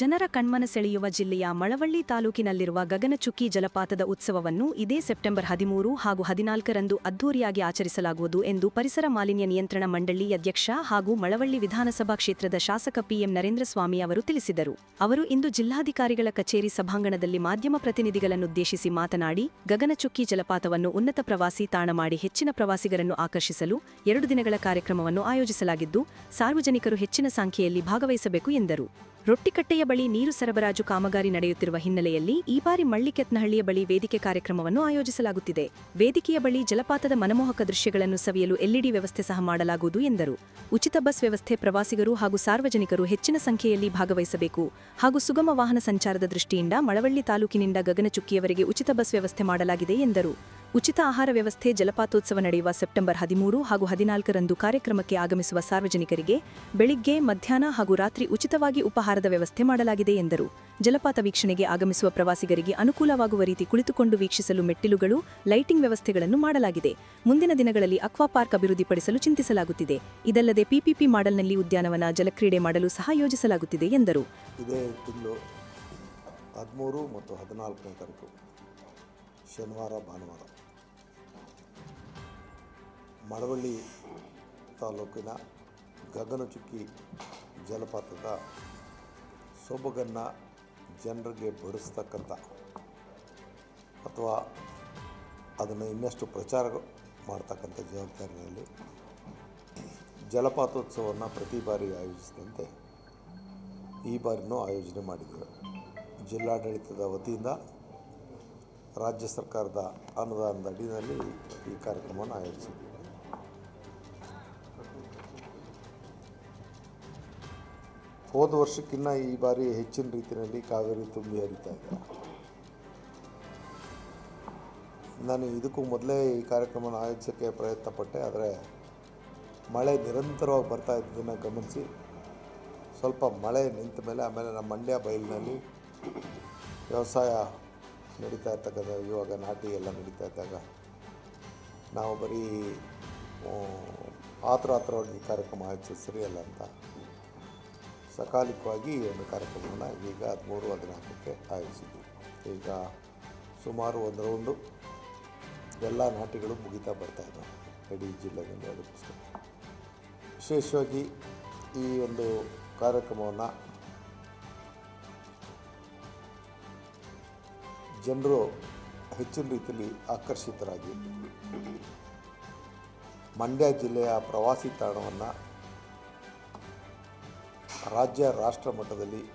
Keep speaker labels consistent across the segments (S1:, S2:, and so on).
S1: ಜನರ ಕಣ್ಮನ ಸೆಳೆಯುವ ಜಿಲ್ಲೆಯ ಮಳವಳ್ಳಿ ತಾಲೂಕಿನಲ್ಲಿರುವ ಗಗನಚುಕ್ಕಿ ಜಲಪಾತದ ಉತ್ಸವವನ್ನು ಇದೇ ಸೆಪ್ಟೆಂಬರ್ ಹದಿಮೂರು ಹಾಗೂ ಹದಿನಾಲ್ಕರಂದು ಅದ್ದೂರಿಯಾಗಿ ಆಚರಿಸಲಾಗುವುದು ಎಂದು ಪರಿಸರ ಮಾಲಿನ್ಯ ನಿಯಂತ್ರಣ ಮಂಡಳಿ ಅಧ್ಯಕ್ಷ ಹಾಗೂ ಮಳವಳ್ಳಿ ವಿಧಾನಸಭಾ ಕ್ಷೇತ್ರದ ಶಾಸಕ ಪಿಎಂ ನರೇಂದ್ರ ಸ್ವಾಮಿ ಅವರು ತಿಳಿಸಿದರು. ಅವರು ಇಂದು ಜಿಲ್ಲಾಧಿಕಾರಿಗಳ ಕಚೇರಿ ಸಭಾಂಗಣದಲ್ಲಿ ಮಾಧ್ಯಮ ಪ್ರತಿನಿಧಿಗಳನ್ನುದ್ದೇಶಿಸಿ ಮಾತನಾಡಿ, ಗಗನಚುಕ್ಕಿ ಜಲಪಾತವನ್ನು ಉನ್ನತ ಪ್ರವಾಸಿ ತಾಣ ಮಾಡಿ ಹೆಚ್ಚಿನ ಪ್ರವಾಸಿಗರನ್ನು ಆಕರ್ಷಿಸಲು ಎರಡು ದಿನಗಳ ಕಾರ್ಯಕ್ರಮವನ್ನು ಆಯೋಜಿಸಲಾಗಿದ್ದು, ಸಾರ್ವಜನಿಕರು ಹೆಚ್ಚಿನ ಸಂಖ್ಯೆಯಲ್ಲಿ ಭಾಗವಹಿಸಬೇಕು ಎಂದರು. ರೊಟ್ಟಿಕಟ್ಟೆಯ ಬಳಿ ನೀರು ಸರಬರಾಜು ಕಾಮಗಾರಿ ನಡೆಯುತ್ತಿರುವ ಹಿನ್ನೆಲೆಯಲ್ಲಿ ಈ ಬಾರಿ ಮಳ್ಳಿಕೆತ್ನಹಳ್ಳಿಯ ಬಳಿ ವೇದಿಕೆ ಕಾರ್ಯಕ್ರಮವನ್ನು ಆಯೋಜಿಸಲಾಗುತ್ತಿದೆ. ವೇದಿಕೆಯ ಬಳಿ ಜಲಪಾತದ ಮನಮೋಹಕ ದೃಶ್ಯಗಳನ್ನು ಸವಿಯಲು ಎಲ್ಇಡಿ ವ್ಯವಸ್ಥೆ ಸಹ ಮಾಡಲಾಗುವುದು ಎಂದರು. ಉಚಿತ ಬಸ್ ವ್ಯವಸ್ಥೆ ಪ್ರವಾಸಿಗರು ಹಾಗೂ ಸಾರ್ವಜನಿಕರು ಹೆಚ್ಚಿನ ಸಂಖ್ಯೆಯಲ್ಲಿ ಭಾಗವಹಿಸಬೇಕು ಹಾಗೂ ಸುಗಮ ವಾಹನ ಸಂಚಾರದ ದೃಷ್ಟಿಯಿಂದ ಮಳವಳ್ಳಿ ತಾಲೂಕಿನಿಂದ ಗಗನಚುಕ್ಕಿಯವರೆಗೆ ಉಚಿತ ಬಸ್ ವ್ಯವಸ್ಥೆ ಮಾಡಲಾಗಿದೆ ಎಂದರು. ಉಚಿತ ಆಹಾರ ವ್ಯವಸ್ಥೆ ಜಲಪಾತೋತ್ಸವ ನಡೆಯುವ ಸೆಪ್ಟೆಂಬರ್ ಹದಿಮೂರು ಹಾಗೂ ಹದಿನಾಲ್ಕರಂದು ಕಾರ್ಯಕ್ರಮಕ್ಕೆ ಆಗಮಿಸುವ ಸಾರ್ವಜನಿಕರಿಗೆ ಬೆಳಿಗ್ಗೆ, ಮಧ್ಯಾಹ್ನ ಹಾಗೂ ರಾತ್ರಿ ಉಚಿತವಾಗಿ ಉಪಹಾರದ ವ್ಯವಸ್ಥೆ ಮಾಡಲಾಗಿದೆ ಎಂದರು. ಜಲಪಾತ ವೀಕ್ಷಣೆಗೆ ಆಗಮಿಸುವ ಪ್ರವಾಸಿಗರಿಗೆ ಅನುಕೂಲವಾಗುವ ರೀತಿ ಕುಳಿತುಕೊಂಡು ವೀಕ್ಷಿಸಲು ಮೆಟ್ಟಿಲುಗಳು, ಲೈಟಿಂಗ್ ವ್ಯವಸ್ಥೆಗಳನ್ನು ಮಾಡಲಾಗಿದೆ. ಮುಂದಿನ ದಿನಗಳಲ್ಲಿ ಅಕ್ವಾ ಪಾರ್ಕ್ ಅಭಿವೃದ್ಧಿಪಡಿಸಲು ಚಿಂತಿಸಲಾಗುತ್ತಿದೆ. ಇದಲ್ಲದೆ ಪಿಪಿಪಿ ಮಾಡೆಲ್ನಲ್ಲಿ ಉದ್ಯಾನವನ ಜಲಕ್ರೀಡೆ ಮಾಡಲು ಸಹ ಯೋಜಿಸಲಾಗುತ್ತಿದೆ ಎಂದರು.
S2: ಶನಿವಾರ, ಭಾನುವಾರ. ಮಳವಳ್ಳಿ ತಾಲೂಕಿನ ಗಗನಚುಕ್ಕಿ ಜಲಪಾತದ ಸೊಬಗನ್ನು ಜನರಿಗೆ ಬಡಿಸ್ತಕ್ಕಂಥ ಅಥವಾ ಅದನ್ನು ಇನ್ನಷ್ಟು ಪ್ರಚಾರ ಮಾಡ್ತಕ್ಕಂಥ ಜವಾಬ್ದಾರಿಯಲ್ಲಿ ಜಲಪಾತೋತ್ಸವವನ್ನು ಪ್ರತಿ ಬಾರಿ ಆಯೋಜಿಸಿದಂತೆ ಈ ಬಾರಿನೂ ಆಯೋಜನೆ ಮಾಡಿದ್ದೇವೆ. ಜಿಲ್ಲಾಡಳಿತದ ವತಿಯಿಂದ ರಾಜ್ಯ ಸರ್ಕಾರದ ಅನುದಾನದ ಅಡಿಯಲ್ಲಿ ಈ ಕಾರ್ಯಕ್ರಮವನ್ನು ಆಯೋಜಿಸಿದ್ದೀವಿ. ಹೋದ ವರ್ಷಕ್ಕಿನ್ನ ಈ ಬಾರಿ ಹೆಚ್ಚಿನ ರೀತಿಯಲ್ಲಿ ಕಾವೇರಿ ತುಂಬಿ ಹರಿತಾ ಇದೆ. ನಾನು ಇದಕ್ಕೂ ಮೊದಲೇ ಈ ಕಾರ್ಯಕ್ರಮನ ಆಯೋಜಿಸೋಕ್ಕೆ ಪ್ರಯತ್ನ ಪಟ್ಟೆ ಆದರೆ ಮಳೆ ನಿರಂತರವಾಗಿ ಬರ್ತಾ ಇದ್ದದನ್ನು ಗಮನಿಸಿ, ಸ್ವಲ್ಪ ಮಳೆ ನಿಂತ ಮೇಲೆ, ಆಮೇಲೆ ನಮ್ಮ ಮಂಡ್ಯ ಬಯಲಿನಲ್ಲಿ ವ್ಯವಸಾಯ ನಡೀತಾ ಇರ್ತಕ್ಕಂಥ, ಇವಾಗ ನಾಟಿ ಎಲ್ಲ ನಡೀತಾ ಇದ್ದಾಗ ನಾವು ಬರೀ ಆತ್ರ ಆತರ ಆತರವಾಗಿ ಕಾರ್ಯಕ್ರಮ ಆಯೋಜಿಸೋದು ಸರಿಯಲ್ಲ ಅಂತ ಸಕಾಲಿಕವಾಗಿ ಈ ಒಂದು ಕಾರ್ಯಕ್ರಮವನ್ನು ಈಗ ಹದಿಮೂರು, ಹದಿನಾಲ್ಕಕ್ಕೆ ಆಯೋಜಿಸಿದ್ವಿ. ಈಗ ಸುಮಾರು ಒಂದು ರೌಂಡು ಎಲ್ಲ ನಾಟಿಗಳು ಮುಗಿತಾ ಬರ್ತಾ ಇದ್ದಾವೆ ಇಡೀ ಜಿಲ್ಲೆಯಲ್ಲಿ ಅದಕ್ಕೋಸ್ಕರ. ವಿಶೇಷವಾಗಿ ಈ ಒಂದು ಕಾರ್ಯಕ್ರಮವನ್ನು ಜನರು ಹೆಚ್ಚಿನ ರೀತಿಯಲ್ಲಿ ಆಕರ್ಷಿತರಾಗಿ ಮಂಡ್ಯ ಜಿಲ್ಲೆಯ ಪ್ರವಾಸಿ ತಾಣವನ್ನು ರಾಜ್ಯ ರಾಷ್ಟ್ರ ಮಟ್ಟದಲ್ಲಿ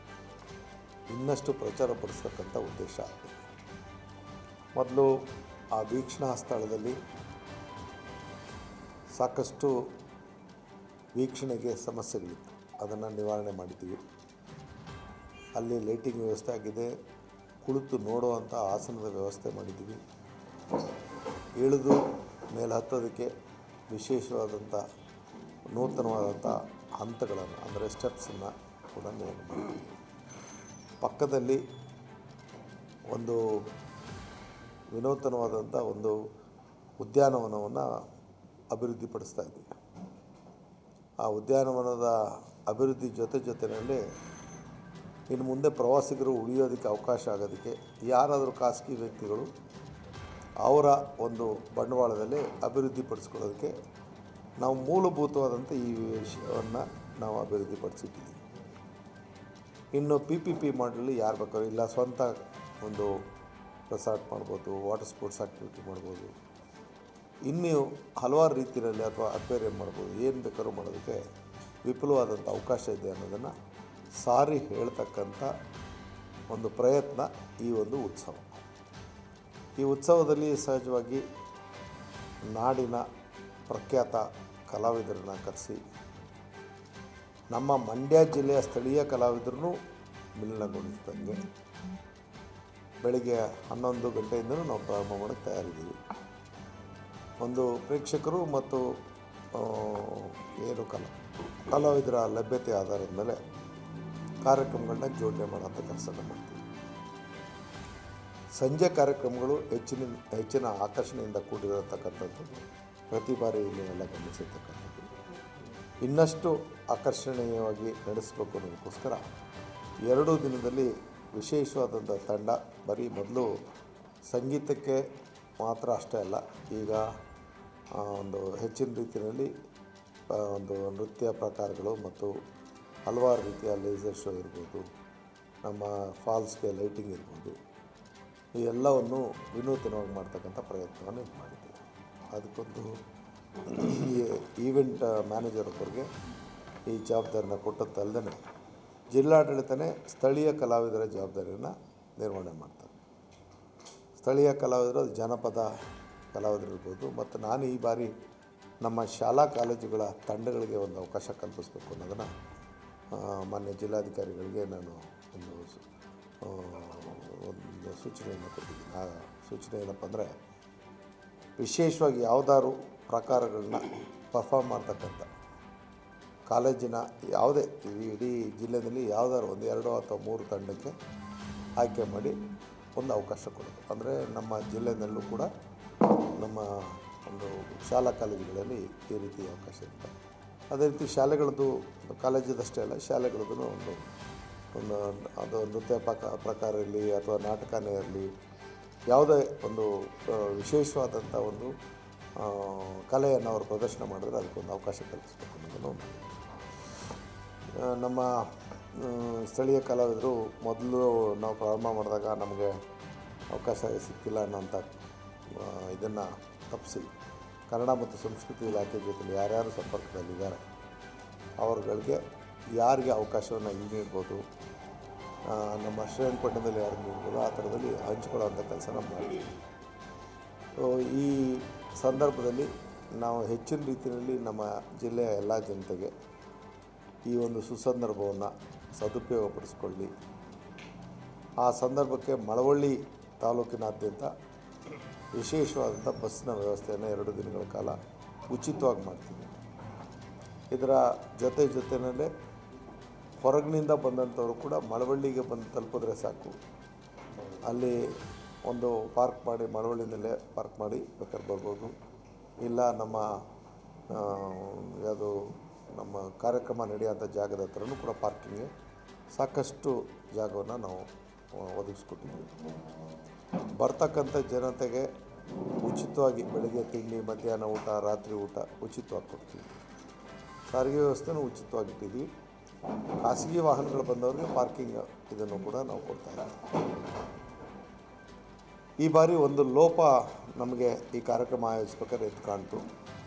S2: ಇನ್ನಷ್ಟು ಪ್ರಚಾರಪಡಿಸ್ತಕ್ಕಂಥ ಉದ್ದೇಶ ಮೊದಲು ಆ ವೀಕ್ಷಣಾ ಸ್ಥಳದಲ್ಲಿ ಸಾಕಷ್ಟು ವೀಕ್ಷಣೆಗೆ ಸಮಸ್ಯೆಗಳಿತ್ತು. ಅದನ್ನು ನಿವಾರಣೆ ಮಾಡಿದ್ದೀವಿ. ಅಲ್ಲಿ ಲೈಟಿಂಗ್ ವ್ಯವಸ್ಥೆ ಆಗಿದೆ. ಕುಳಿತು ನೋಡುವಂಥ ಆಸನದ ವ್ಯವಸ್ಥೆ ಮಾಡಿದ್ದೀವಿ. ಇಳಿದು ಮೇಲೆ ಹತ್ತೋದಕ್ಕೆ ವಿಶೇಷವಾದಂಥ, ನೂತನವಾದಂಥ ಹಂತಗಳನ್ನು, ಅಂದರೆ ಸ್ಟೆಪ್ಸನ್ನು ಕೂಡ ನೋಡಿ ಪಕ್ಕದಲ್ಲಿ ಒಂದು ವಿನೂತನವಾದಂಥ ಒಂದು ಉದ್ಯಾನವನವನ್ನು ಅಭಿವೃದ್ಧಿಪಡಿಸ್ತಾ ಇದ್ದೀವಿ. ಆ ಉದ್ಯಾನವನದ ಅಭಿವೃದ್ಧಿ ಜೊತೆ ಜೊತೆಯಲ್ಲಿ ಇನ್ನು ಮುಂದೆ ಪ್ರವಾಸಿಗರು ಉಳಿಯೋದಕ್ಕೆ ಅವಕಾಶ ಆಗೋದಕ್ಕೆ ಯಾರಾದರೂ ಖಾಸಗಿ ವ್ಯಕ್ತಿಗಳು ಅವರ ಒಂದು ಬಂಡವಾಳದಲ್ಲಿ ಅಭಿವೃದ್ಧಿಪಡಿಸ್ಕೊಳ್ಳೋದಕ್ಕೆ ನಾವು ಮೂಲಭೂತವಾದಂಥ ಈ ವಿಷಯವನ್ನು ನಾವು ಅಭಿವೃದ್ಧಿಪಡಿಸಿದ್ದೀವಿ ಇನ್ನು ಪಿ ಪಿ ಪಿ ಮಾಡಲು ಯಾರು ಬೇಕಾದ್ರೂ ಇಲ್ಲ, ಸ್ವಂತ ಒಂದು ರೆಸಾರ್ಟ್ ಮಾಡ್ಬೋದು ವಾಟರ್ ಸ್ಪೋರ್ಟ್ಸ್ ಆ್ಯಕ್ಟಿವಿಟಿ ಮಾಡ್ಬೋದು, ಇನ್ನೂ ಹಲವಾರು ರೀತಿಯಲ್ಲಿ ಅಥವಾ ಅಕ್ವೇರಿಯಂ ಮಾಡ್ಬೋದು, ಏನು ಬೇಕಾದ್ರೂ ಮಾಡೋದಕ್ಕೆ ವಿಪುಲವಾದಂಥ ಅವಕಾಶ ಇದೆ ಅನ್ನೋದನ್ನು ಸಾರಿ ಹೇಳ್ತಕ್ಕಂಥ ಒಂದು ಪ್ರಯತ್ನ ಈ ಒಂದು ಉತ್ಸವ. ಈ ಉತ್ಸವದಲ್ಲಿ ಸಹಜವಾಗಿ ನಾಡಿನ ಪ್ರಖ್ಯಾತ ಕಲಾವಿದರನ್ನು ಕರೆಸಿ. ನಮ್ಮ ಮಂಡ್ಯ ಜಿಲ್ಲೆಯ ಸ್ಥಳೀಯ ಕಲಾವಿದರನ್ನು ಮಿಲನಗೊಳಿಸಿದಂಗೆ ಬೆಳಿಗ್ಗೆ ಹನ್ನೊಂದು ಗಂಟೆಯಿಂದಲೂ ನಾವು ಪ್ರಾರಂಭ ಮಾಡೋಕ್ಕೆ ತಯಾರಿದ್ದೀವಿ. ಒಂದು ಪ್ರೇಕ್ಷಕರು ಮತ್ತು ಏನು ಕಲಾ, ಕಲಾವಿದರ ಲಭ್ಯತೆ ಆಧಾರದ ಮೇಲೆ ಕಾರ್ಯಕ್ರಮಗಳನ್ನ ಜೋಡಣೆ ಮಾಡೋಂಥ ಕೆಲಸನ ಮಾಡ್ತೀವಿ. ಸಂಜೆ ಕಾರ್ಯಕ್ರಮಗಳು ಹೆಚ್ಚಿನ ಹೆಚ್ಚಿನ ಆಕರ್ಷಣೆಯಿಂದ ಕೂಡಿರತಕ್ಕಂಥದ್ದು ಪ್ರತಿ ಬಾರಿ ಇಲ್ಲಿ ಎಲ್ಲ ಗಮನಿಸಿರ್ತಕ್ಕಂಥದ್ದು. ಇನ್ನಷ್ಟು ಆಕರ್ಷಣೀಯವಾಗಿ ನಡೆಸಬೇಕು ಅನ್ನೋದಕ್ಕೋಸ್ಕರ ಎರಡು ದಿನದಲ್ಲಿ ವಿಶೇಷವಾದಂಥ ತಂಡ ಬರೀ ಮೊದಲು ಸಂಗೀತಕ್ಕೆ ಮಾತ್ರ ಅಷ್ಟೇ ಅಲ್ಲ, ಈಗ ಒಂದು ಹೆಚ್ಚಿನ ರೀತಿಯಲ್ಲಿ ಒಂದು ನೃತ್ಯ ಪ್ರಕಾರಗಳು ಮತ್ತು ಹಲವಾರು ರೀತಿಯ ಲೇಸರ್ ಶೋ ಇರ್ಬೋದು, ನಮ್ಮ ಫಾಲ್ಸ್ಗೆ ಲೈಟಿಂಗ್ ಇರ್ಬೋದು, ಈ ಎಲ್ಲವನ್ನು ವಿನೂತನವಾಗಿ ಮಾಡ್ತಕ್ಕಂಥ ಪ್ರಯತ್ನವನ್ನು ಇದು ಮಾಡಿದ್ದೀವಿ ಅದಕ್ಕೊಂದು ಈವೆಂಟ್ ಮ್ಯಾನೇಜರ್ ಒಬ್ಬರಿಗೆ ಈ ಜವಾಬ್ದಾರಿನ ಕೊಟ್ಟದ್ದಲ್ಲದೆ ಜಿಲ್ಲಾಡಳಿತನೇ ಸ್ಥಳೀಯ ಕಲಾವಿದರ ಜವಾಬ್ದಾರಿಯನ್ನು ನಿರ್ವಹಣೆ ಮಾಡ್ತಾರೆ. ಸ್ಥಳೀಯ ಕಲಾವಿದರು ಅದು ಜನಪದ ಕಲಾವಿದರಿರ್ಬೋದು ಮತ್ತು ನಾನು ಈ ಬಾರಿ ನಮ್ಮ ಶಾಲಾ ಕಾಲೇಜುಗಳ ತಂಡಗಳಿಗೆ ಒಂದು ಅವಕಾಶ ಕಲ್ಪಿಸಬೇಕು ಅನ್ನೋದನ್ನು ಮಾನ್ಯ ಜಿಲ್ಲಾಧಿಕಾರಿಗಳಿಗೆ ನಾನು ಒಂದು ಒಂದು ಸೂಚನೆಯನ್ನು ಕೊಟ್ಟಿದ್ದೀನಿ. ಆ ಸೂಚನೆ ಏನಪ್ಪ ಅಂದರೆ ವಿಶೇಷವಾಗಿ ಯಾವುದಾದ್ರು ಪ್ರಕಾರಗಳನ್ನ ಪರ್ಫಾರ್ಮ್ ಮಾಡ್ತಕ್ಕಂಥ ಕಾಲೇಜಿನ ಯಾವುದೇ, ಇಡೀ ಜಿಲ್ಲೆಯಲ್ಲಿ ಯಾವುದಾದ್ರು ಒಂದು ಎರಡು ಅಥವಾ ಮೂರು ತಂಡಕ್ಕೆ ಆಯ್ಕೆ ಮಾಡಿ ಒಂದು ಅವಕಾಶ ಕೊಡೋದು. ಅಂದರೆ ನಮ್ಮ ಜಿಲ್ಲೆಯಲ್ಲೂ ಕೂಡ ನಮ್ಮ ಒಂದು ಶಾಲಾ ಕಾಲೇಜುಗಳಲ್ಲಿ ಈ ರೀತಿ ಅವಕಾಶ ಇರುತ್ತೆ. ಅದೇ ರೀತಿ ಶಾಲೆಗಳದ್ದು ಕಾಲೇಜದಷ್ಟೇ ಅಲ್ಲ ಶಾಲೆಗಳದ್ದು ಒಂದು ಒಂದು ಅದು ನೃತ್ಯ ಪ್ರಕ, ಪ್ರಕಾರ ಇರಲಿ ಅಥವಾ ನಾಟಕನೇ ಇರಲಿ ಯಾವುದೇ ಒಂದು ವಿಶೇಷವಾದಂಥ ಒಂದು ಕಲೆಯನ್ನು ಅವರು ಪ್ರದರ್ಶನ ಮಾಡಿದ್ರೆ ಅದಕ್ಕೊಂದು ಅವಕಾಶ ಕಲ್ಪಿಸಬೇಕು ಅನ್ನೋದನ್ನು ನಮ್ಮ ಸ್ಥಳೀಯ ಕಲಾವಿದರು ಮೊದಲು ನಾವು ಪ್ರಾರಂಭ ಮಾಡಿದಾಗ ನಮಗೆ ಅವಕಾಶ ಸಿಕ್ಕಿಲ್ಲ ಅನ್ನೋಂಥ ಇದನ್ನು ತಪ್ಪಿಸಿ ಕನ್ನಡ ಮತ್ತು ಸಂಸ್ಕೃತಿ ಇಲಾಖೆ ಜೊತೆಲಿ ಯಾರ್ಯಾರು ಸಂಪರ್ಕದಲ್ಲಿದ್ದಾರೆ, ಅವರುಗಳಿಗೆ ಯಾರಿಗೆ ಅವಕಾಶವನ್ನು ನೀಡ್ಬೋದು ನಮ್ಮ ಶ್ರೀರಂಗಪಟ್ಟಣದಲ್ಲಿ ಯಾರು ನೀಡ್ಬೋದು ಆ ಥರದಲ್ಲಿ ಹಂಚ್ಕೊಳ್ಳೋವಂಥ ಕೆಲಸನ ಮಾಡ್ತೀವಿ. ಸೊ ಈ ಸಂದರ್ಭದಲ್ಲಿ ನಾವು ಹೆಚ್ಚಿನ ರೀತಿಯಲ್ಲಿ ನಮ್ಮ ಜಿಲ್ಲೆಯ ಎಲ್ಲ ಜನತೆಗೆ ಈ ಒಂದು ಸುಸಂದರ್ಭವನ್ನು ಸದುಪಯೋಗಪಡಿಸ್ಕೊಳ್ಳಿ. ಆ ಸಂದರ್ಭಕ್ಕೆ ಮಳವಳ್ಳಿ ತಾಲೂಕಿನಾದ್ಯಂತ ವಿಶೇಷವಾದಂಥ ಬಸ್ಸಿನ ವ್ಯವಸ್ಥೆಯನ್ನು ಎರಡು ದಿನಗಳ ಕಾಲ ಉಚಿತವಾಗಿ ಮಾಡ್ತೀವಿ. ಇದರ ಜೊತೆ ಜೊತೆಯಲ್ಲೇ ಹೊರಗಿನಿಂದ ಬಂದಂಥವರು ಕೂಡ ಮಳವಳ್ಳಿಗೆ ಬಂದು ತಲುಪಿದ್ರೆ ಸಾಕು. ಅಲ್ಲಿ ಒಂದು ಪಾರ್ಕ್ ಮಾಡಿ, ಮಳವಳ್ಳಿನಲ್ಲೇ ಪಾರ್ಕ್ ಮಾಡಿ ಬೇಕಾದ್ರೆ ಬರ್ಬೋದು. ಇಲ್ಲ ನಮ್ಮ ಯಾವುದು ನಮ್ಮ ಕಾರ್ಯಕ್ರಮ ನಡೆಯುವಂಥ ಜಾಗದ ಹತ್ರನೂ ಕೂಡ ಪಾರ್ಕಿಂಗ್ಗೆ ಸಾಕಷ್ಟು ಜಾಗವನ್ನು ನಾವು ಒದಗಿಸ್ಕೊಟ್ಟಿದ್ದೀವಿ. ಬರ್ತಕ್ಕಂಥ ಜನತೆಗೆ ಉಚಿತವಾಗಿ ಬೆಳಗ್ಗೆ ತಿಂಡಿ, ಮಧ್ಯಾಹ್ನ ಊಟ, ರಾತ್ರಿ ಊಟ ಉಚಿತವಾಗಿ ಕೊಡ್ತೀವಿ. ಸಾರಿಗೆ ವ್ಯವಸ್ಥೆನೂ ಉಚಿತವಾಗಿ ಇಟ್ಟಿದ್ದೀವಿ ಖಾಸಗಿ ವಾಹನಗಳು ಬಂದವರಿಗೆ ಪಾರ್ಕಿಂಗ್ ಇದನ್ನು ಕೂಡ ನಾವು ಕೊಡ್ತಾ ಈ ಬಾರಿ ಒಂದು ಲೋಪ ನಮಗೆ ಈ ಕಾರ್ಯಕ್ರಮ ಆಯೋಜಿಸ್ಬೇಕಾದ್ರೆ ಎದ್ದು ಕಾಣ್ತು.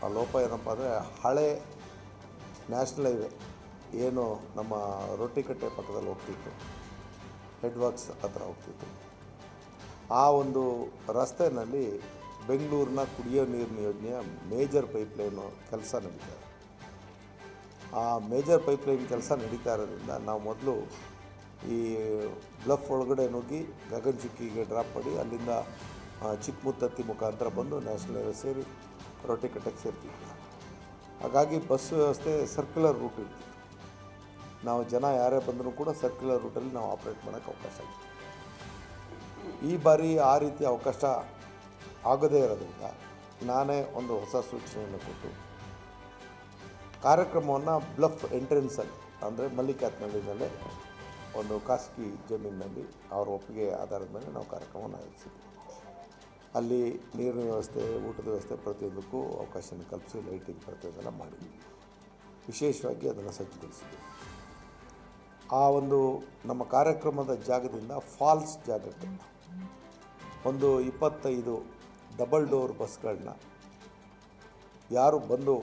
S2: ಆ ಲೋಪ ಏನಪ್ಪ ಅಂದರೆ ಹಳೆ ನ್ಯಾಷನಲ್ ಹೈವೇ ಏನು ನಮ್ಮ ರೊಟ್ಟಿಕಟ್ಟೆ ಪಕ್ಕದಲ್ಲಿ ಹೋಗ್ತಿತ್ತು. ಹೆಡ್ ವರ್ಕ್ಸ್ ಹತ್ರ ಹೋಗ್ತಿತ್ತು. ಆ ಒಂದು ರಸ್ತೆಯಲ್ಲಿ ಬೆಂಗಳೂರಿನ ಕುಡಿಯೋ ನೀರಿನ ಯೋಜನೆಯ ಮೇಜರ್ ಪೈಪ್ಲೈನು ಕೆಲಸ ನಡೀತಾ ಆ ಮೇಜರ್ ಪೈಪ್ಲೈನ್ ಕೆಲಸ ನಡೀತಾ ಇರೋದ್ರಿಂದ ನಾವು ಮೊದಲು ಈ ಬ್ಲಫ್ ಒಳಗಡೆ ನುಗ್ಗಿ ಗಗನಚುಕ್ಕಿಗೆ ಡ್ರಾಪ್ ಮಾಡಿ ಅಲ್ಲಿಂದ ಚಿಕ್ಕಮುತ್ತತ್ತಿ ಮುಖಾಂತರ ಬಂದು ನ್ಯಾಷನಲ್ ಹೈವೇ ಸೇರಿ ಕಟ್ಟಕ್ಕೆ ಸೇರ್ತಿದ್ವಿ. ಹಾಗಾಗಿ ಬಸ್ ವ್ಯವಸ್ಥೆ ಸರ್ಕ್ಯುಲರ್ ರೂಟ್ ಇರ್ತಿತ್ತು ನಾವು ಜನ ಯಾರೇ ಬಂದರೂ ಕೂಡ ಸರ್ಕ್ಯುಲರ್ ರೂಟಲ್ಲಿ ನಾವು ಆಪ್ರೇಟ್ ಮಾಡೋಕ್ಕೆ ಅವಕಾಶ ಇದೆ ಈ ಬಾರಿ ಆ ರೀತಿ ಅವಕಾಶ ಆಗದೇ ಇರೋದ್ರಿಂದ ನಾನೇ ಒಂದು ಹೊಸ ಸೂಚನೆಯನ್ನು ಕೊಟ್ಟು ಕಾರ್ಯಕ್ರಮವನ್ನು ಬ್ಲಫ್ ಎಂಟ್ರೆನ್ಸಲ್ಲಿ ಅಂದರೆ ಮಲ್ಲಿಕಾತ್ನಳ್ಳಿನಲ್ಲೇ ಒಂದು ಖಾಸಗಿ ಜಮೀನಿನಲ್ಲಿ ಅವರ ಒಪ್ಪಿಗೆ ಆಧಾರದ ಮೇಲೆ ನಾವು ಕಾರ್ಯಕ್ರಮವನ್ನು ಆಯೋಜಿಸಿದ್ವಿ. ಅಲ್ಲಿ ನೀರಿನ ವ್ಯವಸ್ಥೆ, ಊಟದ ವ್ಯವಸ್ಥೆ ಪ್ರತಿಯೊಂದಕ್ಕೂ ಅವಕಾಶನ ಕಲ್ಪಿಸಿ, ಲೈಟಿಂಗ್ ಪ್ರತಿಯೊಂದನ್ನು ಮಾಡಿದ್ವಿ ವಿಶೇಷವಾಗಿ ಅದನ್ನು ಸಜ್ಜುಗೊಳಿಸಿದ್ವಿ ಆ ಒಂದು ನಮ್ಮ ಕಾರ್ಯಕ್ರಮದ ಜಾಗದಿಂದ ಫಾಲ್ಸ್ ಜಾಗಕ್ಕೆ ಒಂದು ಇಪ್ಪತ್ತೈದು ಡಬಲ್ ಡೋರ್ ಬಸ್ಗಳನ್ನ ಯಾರು ಬಂದು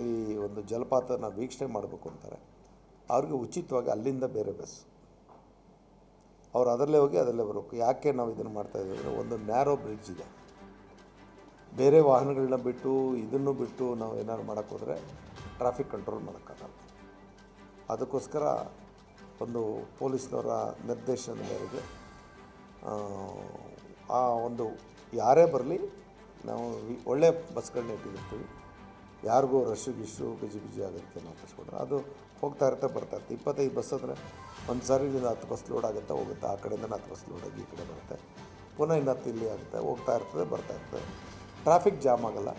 S2: ಈ ಒಂದು ಜಲಪಾತನ ವೀಕ್ಷಣೆ ಮಾಡಬೇಕು ಅಂತಾರೆ. ಅವ್ರಿಗೆ ಉಚಿತವಾಗಿ ಅಲ್ಲಿಂದ ಬೇರೆ ಬಸ್ ಅವ್ರು ಅದರಲ್ಲೇ ಹೋಗಿ ಅದರಲ್ಲೇ ಬರಬೇಕು. ಯಾಕೆ ನಾವು ಇದನ್ನು ಮಾಡ್ತಾ ಇದ್ದೀವಿ ಅಂದರೆ ಒಂದು ನ್ಯಾರೋ ಬ್ರಿಡ್ಜ್ ಇದೆ. ಬೇರೆ ವಾಹನಗಳನ್ನ ಬಿಟ್ಟು ಇದನ್ನು ಬಿಟ್ಟು ನಾವು ಏನಾದ್ರು ಮಾಡೋಕ್ಕೆ ಹೋದರೆ ಟ್ರಾಫಿಕ್ ಕಂಟ್ರೋಲ್ ಮಾಡೋಕ್ಕಾಗಲ್ಲ ಅದಕ್ಕೋಸ್ಕರ ಒಂದು ಪೊಲೀಸ್ನವರ ನಿರ್ದೇಶನದ ಮೇರೆಗೆ ಆ, ಒಂದು ಯಾರೇ ಬರಲಿ ನಾವು ಒಳ್ಳೆಯ ಒಳ್ಳೆ ಬಸ್ಗಳನ್ನ ಇಟ್ಟಿರ್ತೀವಿ ಯಾರಿಗೂ ರಶ್ಶು ಗಿಶ್ಶು ಬಿಜಿ ಬಿಜಿ ಆಗುತ್ತೆ ನಾವು ಕಳಿಸ್ಕೊಡ್ರೆ ಅದು ಹೋಗ್ತಾ ಇರುತ್ತೆ, ಬರ್ತಾ ಇರುತ್ತೆ. ಇಪ್ಪತ್ತೈದು ಬಸ್ ಅಂದರೆ ಒಂದು ಸಾರಿ ಇಲ್ಲಿಂದ ಹತ್ತು ಬಸ್ ಲೋಡ್ ಆಗುತ್ತೆ, ಹೋಗುತ್ತೆ. ಆ ಕಡೆಯಿಂದ ಹತ್ತು ಬಸ್ ಲೋಡ್ ಆಗಿ ಈ ಕಡೆ ಬರುತ್ತೆ. ಪುನಃ ಇನ್ನು ಹತ್ತು ಇಲ್ಲಿ ಆಗುತ್ತೆ, ಹೋಗ್ತಾ ಇರ್ತದೆ, ಬರ್ತಾ ಇರ್ತದೆ. ಟ್ರಾಫಿಕ್ ಜಾಮ್ ಆಗಲ್ಲ.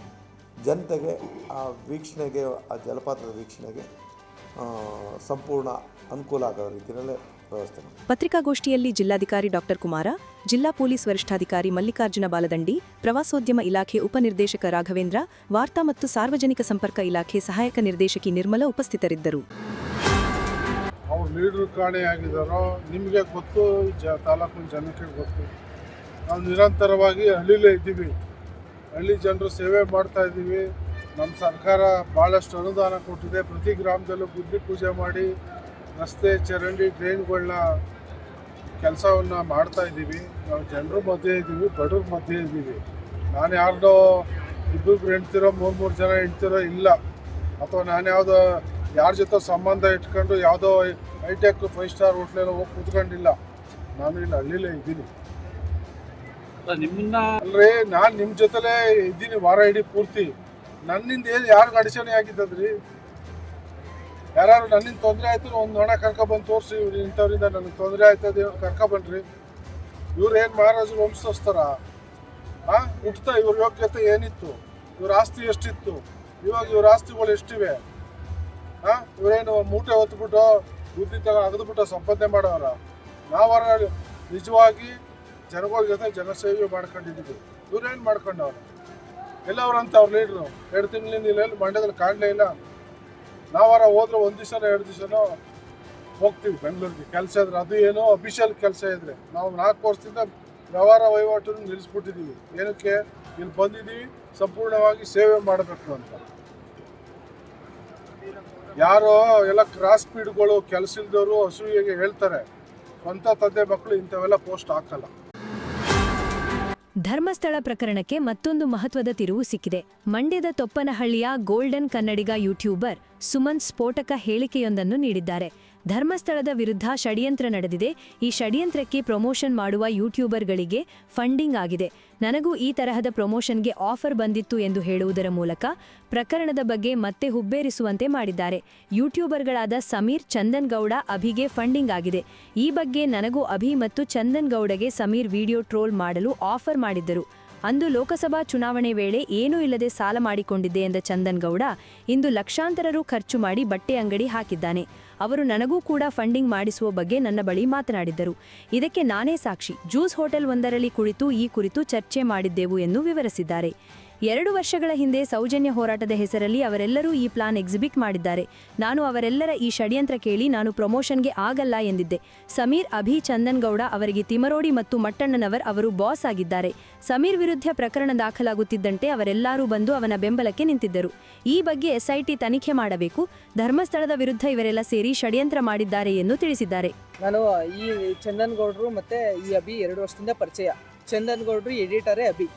S2: ಜನತೆಗೆ, ಆ ವೀಕ್ಷಣೆಗೆ, ಆ ಜಲಪಾತದ ವೀಕ್ಷಣೆಗೆ ಸಂಪೂರ್ಣ ಅನುಕೂಲ ಆಗೋ ರೀತಿಯಲ್ಲೇ
S3: ಪತ್ರಿಕಾಗೋಷ್ಠಿಯಲ್ಲಿ ಜಿಲ್ಲಾಧಿಕಾರಿ ಡಾಕ್ಟರ್ ಕುಮಾರ, ಜಿಲ್ಲಾ ಪೊಲೀಸ್ ವರಿಷ್ಠಾಧಿಕಾರಿ ಮಲ್ಲಿಕಾರ್ಜುನ ಬಾಲದಂಡಿ, ಪ್ರವಾಸೋದ್ಯಮ ಇಲಾಖೆ ಉಪನಿರ್ದೇಶಕ ರಾಘವೇಂದ್ರ, ವಾರ್ತಾ ಮತ್ತು ಸಾರ್ವಜನಿಕ ಸಂಪರ್ಕ ಇಲಾಖೆ ಸಹಾಯಕ ನಿರ್ದೇಶಕಿ ನಿರ್ಮಲ ಉಪಸ್ಥಿತರಿದ್ದರು.
S4: ಅವ್ರು ಲೀಡರ್ ಕಾಣೆಯಾಗಿದ್ದಾರೋ ನಿಮಗೆ ಗೊತ್ತು, ಜ ತಾಲೂಕಿನ ಜನಕ್ಕೆ ಗೊತ್ತು. ನಾವು ನಿರಂತರವಾಗಿ ಹಳ್ಳಿಲೇ ಇದ್ದೀವಿ. ಹಳ್ಳಿ ಜನರು ಸೇವೆ ಮಾಡ್ತಾ ಇದ್ದೀವಿ. ನಮ್ಮ ಸರ್ಕಾರ ಭಾಳಷ್ಟು ಅನುದಾನ ಕೊಟ್ಟಿದೆ. ಪ್ರತಿ ಗ್ರಾಮದಲ್ಲೂ ಬುದ್ಧಿ ಪೂಜೆ ಮಾಡಿ ರಸ್ತೆ ಚರಂಡಿ ಡ್ರೈನ್ಗಳನ್ನ ಕೆಲಸವನ್ನು ಮಾಡ್ತಾ ಇದ್ದೀವಿ. ನಾವು ಜನರ ಮಧ್ಯೆ ಇದ್ದೀವಿ ಬಡವ್ರ ಮಧ್ಯೆ ಇದ್ದೀವಿ. ನಾನು ಯಾರ್ದೋ ಇಬ್ಬಿಬ್ರು ಹೆಣ್ತಿರೋ ಮೂರು ಮೂರು ಜನ ಹೆಣ್ತಿರೋ ಇಲ್ಲ. ಅಥವಾ ನಾನು ಯಾವುದೋ ಯಾರ ಜೊತೆ ಸಂಬಂಧ ಇಟ್ಕೊಂಡು ಯಾವುದೋ ಹೈಟೆಕ್ ಫೈವ್ ಸ್ಟಾರ್ ಹೋಟ್ಲೆಲ್ಲ ಹೋಗಿ ಕೂತ್ಕೊಂಡಿಲ್ಲ. ನಾನು ಇಲ್ಲಿ ಹಳ್ಳಿಲೇ ಇದ್ದೀನಿ.
S5: ನಿಮ್ಮನ್ನ
S4: ಅಲ್ರಿ ನಾನು ನಿಮ್ಮ ಜೊತೆಲೇ ಇದ್ದೀನಿ ವಾರ ಇಡೀ ಪೂರ್ತಿ. ನನ್ನಿಂದ ಏನು ಯಾರಿಗೂ ಅಡಚಣೆ ಆಗಿದ್ದದ್ರಿ? ಯಾರು ನನ್ನಿಂದ ತೊಂದರೆ ಆಯ್ತು, ಒಂದು ನೋಡ ಕರ್ಕೊಬಂದು ತೋರಿಸಿ ಇಂಥವ್ರಿಂದ ನನಗೆ ತೊಂದರೆ ಆಯ್ತದೆ ಕರ್ಕೊಬನ್ರಿ ಇವ್ರು ಏನು ಮಹಾರಾಜರು ವಂಶಸ್ಥರ? ಆ, ಹುಟ್ತಾ ಇವ್ರ ಯೋಗ್ಯತೆ ಏನಿತ್ತು? ಇವ್ರ ಆಸ್ತಿ ಎಷ್ಟಿತ್ತು? ಇವಾಗ ಇವ್ರ ಆಸ್ತಿಗಳು ಎಷ್ಟಿವೆ? ಆ, ಇವರೇನು ಮೂಟೆ ಹೊತ್ಬಿಟ್ಟು ಬುದ್ಧಿ ತಗ ಅಗದ್ಬಿಟ್ಟು ಸಂಪಾದನೆ ಮಾಡೋರ? ನಾವರ ನಿಜವಾಗಿ ಜನಗಳ ಜೊತೆ ಜನಸೇವೆ ಮಾಡ್ಕೊಂಡಿದ್ದೀವಿ. ಇವ್ರೇನು ಮಾಡ್ಕೊಂಡವ್ರು? ಎಲ್ಲವ್ರಂತ ಅವ್ರ ಲೀಡ್ರು ಎರಡು ತಿಂಗಳಿಂದ ಇಲ್ಲೆಲ್ಲಿ ಮಂಡ್ಯದಲ್ಲಿ ಕಾಣಲೇ ಇಲ್ಲ. ನಾವಾರ ಹೋದ್ರೆ ಒಂದು ದಿವಸನೋ ಎರಡು ದಿವಸನೋ ಹೋಗ್ತೀವಿ ಬೆಂಗಳೂರಿಗೆ. ಕೆಲಸ ಇದ್ರೆ ಅದು ಏನೋ ಅಫಿಷಿಯಲ್ ಕೆಲಸ ಇದ್ರೆ. ನಾವು ನಾಲ್ಕು ವರ್ಷದಿಂದ ವ್ಯವಹಾರ ವಹಿವಾಟು ನಿಲ್ಲಿಸ್ಬಿಟ್ಟಿದ್ದೀವಿ. ಏನಕ್ಕೆ? ಇಲ್ಲಿ ಬಂದಿದ್ದೀವಿ, ಸಂಪೂರ್ಣವಾಗಿ ಸೇವೆ ಮಾಡಬೇಕು ಅಂತ. ಯಾರೋ ಎಲ್ಲ ಕ್ರಾಸ್ ಸ್ಪೀಡ್ಗಳು ಕೆಲಸ ಇಲ್ದವರು ಅಸೂಯೆಗೆ ಹೇಳ್ತಾರೆ. ಸ್ವಂತ ತಂದೆ ಮಕ್ಕಳು ಇಂಥವೆಲ್ಲ ಪೋಸ್ಟ್ ಹಾಕಲ್ಲ.
S1: ಧರ್ಮಸ್ಥಳ ಪ್ರಕರಣಕ್ಕೆ ಮತ್ತೊಂದು ಮಹತ್ವದ ತಿರುವು ಸಿಕ್ಕಿದೆ. ಮಂಡ್ಯದ ತೊಪ್ಪನಹಳ್ಳಿಯ ಗೋಲ್ಡನ್ ಕನ್ನಡಿಗ ಯೂಟ್ಯೂಬರ್ ಸುಮನ್ ಸ್ಫೋಟಕ ಹೇಳಿಕೆಯೊಂದನ್ನು ನೀಡಿದ್ದಾರೆ. ಧರ್ಮಸ್ಥಳದ ವಿರುದ್ಧ ಷಡ್ಯಂತ್ರ ನಡೆದಿದೆ. ಈ ಷಡ್ಯಂತ್ರಕ್ಕೆ ಪ್ರಮೋಷನ್ ಮಾಡುವ ಯೂಟ್ಯೂಬರ್ಗಳಿಗೆ ಫಂಡಿಂಗ್ ಆಗಿದೆ. ನನಗೂ ಈ ತರಹದ ಪ್ರಮೋಷನ್ಗೆ ಆಫರ್ ಬಂದಿತ್ತು ಎಂದು ಹೇಳುವುದರ ಮೂಲಕ ಪ್ರಕರಣದ ಬಗ್ಗೆ ಮತ್ತೆ ಹುಬ್ಬೇರಿಸುವಂತೆ ಮಾಡಿದ್ದಾರೆ. ಯೂಟ್ಯೂಬರ್ಗಳಾದ ಸಮೀರ್ ಚಂದನ್ ಗೌಡ ಅಭಿಗೆ ಫಂಡಿಂಗ್ ಆಗಿದೆ. ಈ ಬಗ್ಗೆ ನನಗೂ ಅಭಿ ಮತ್ತು ಚಂದನ್ ಗೌಡಗೆ ಸಮೀರ್ ವಿಡಿಯೋ ಟ್ರೋಲ್ ಮಾಡಲು ಆಫರ್ ಮಾಡಿದ್ದರು. ಅಂದು ಲೋಕಸಭಾ ಚುನಾವಣೆ ವೇಳೆ ಏನೂ ಇಲ್ಲದೆ ಸಾಲ ಮಾಡಿಕೊಂಡಿದ್ದೆ ಎಂದ ಚಂದನ್ ಗೌಡ ಇಂದು ಲಕ್ಷಾಂತರ ರು ಖರ್ಚು ಮಾಡಿ ಬಟ್ಟೆ ಅಂಗಡಿ ಹಾಕಿದ್ದಾನೆ. ಅವರು ನನಗೂ ಕೂಡ ಫಂಡಿಂಗ್ ಮಾಡಿಸುವ ಬಗ್ಗೆ ನನ್ನ ಬಳಿ ಮಾತನಾಡಿದ್ದರು. ಇದಕ್ಕೆ ನಾನೇ ಸಾಕ್ಷಿ. ಜ್ಯೂಸ್ ಹೋಟೆಲ್ ಒಂದರಲ್ಲಿ ಕುಳಿತು ಈ ಕುರಿತು ಚರ್ಚೆ ಮಾಡಿದ್ದೆವು ಎಂದು ವಿವರಿಸಿದ್ದಾರೆ. ಎರಡು ವರ್ಷಗಳ ಹಿಂದೆ ಸೌಜನ್ಯ ಹೋರಾಟದ ಹೆಸರಲ್ಲಿ ಅವರೆಲ್ಲರೂ ಈ ಪ್ಲಾನ್ ಎಕ್ಸಿಬಿಟ್ ಮಾಡಿದ್ದಾರೆ. ನಾನು ಅವರೆಲ್ಲರ ಈ ಷಡ್ಯಂತ್ರ ಕೇಳಿ ನಾನು ಪ್ರಮೋಷನ್ಗೆ ಆಗಲ್ಲ ಎಂದಿದ್ದೆ. ಸಮೀರ್, ಅಭಿ ಚಂದನ್ ಗೌಡ ಅವರಿಗೆ ತಿಮರೋಡಿ ಮತ್ತು ಮಟ್ಟಣ್ಣನವರ್ ಅವರು ಬಾಸ್ ಆಗಿದ್ದಾರೆ. ಸಮೀರ್ ವಿರುದ್ಧ ಪ್ರಕರಣ ದಾಖಲಾಗುತ್ತಿದ್ದಂತೆ ಅವರೆಲ್ಲರೂ ಬಂದು ಅವನ ಬೆಂಬಲಕ್ಕೆ ನಿಂತಿದ್ದರು. ಈ ಬಗ್ಗೆ ಎಸ್ಐಟಿ ತನಿಖೆ ಮಾಡಬೇಕು. ಧರ್ಮಸ್ಥಳದ ವಿರುದ್ಧ ಇವರೆಲ್ಲ ಸೇರಿ ಷಡ್ಯಂತ್ರ ಮಾಡಿದ್ದಾರೆ ಎಂದು ತಿಳಿಸಿದ್ದಾರೆ.
S6: ನಾನು ಈ ಚಂದನ್ಗೌಡರು ಮತ್ತೆ ಈ ಅಭಿ ಎರಡು ವರ್ಷದಿಂದ ಪರಿಚಯ. ಚಂದನ್ ಗೌಡ್ರು ಎಡಿಟರೇ ಅಭಿ.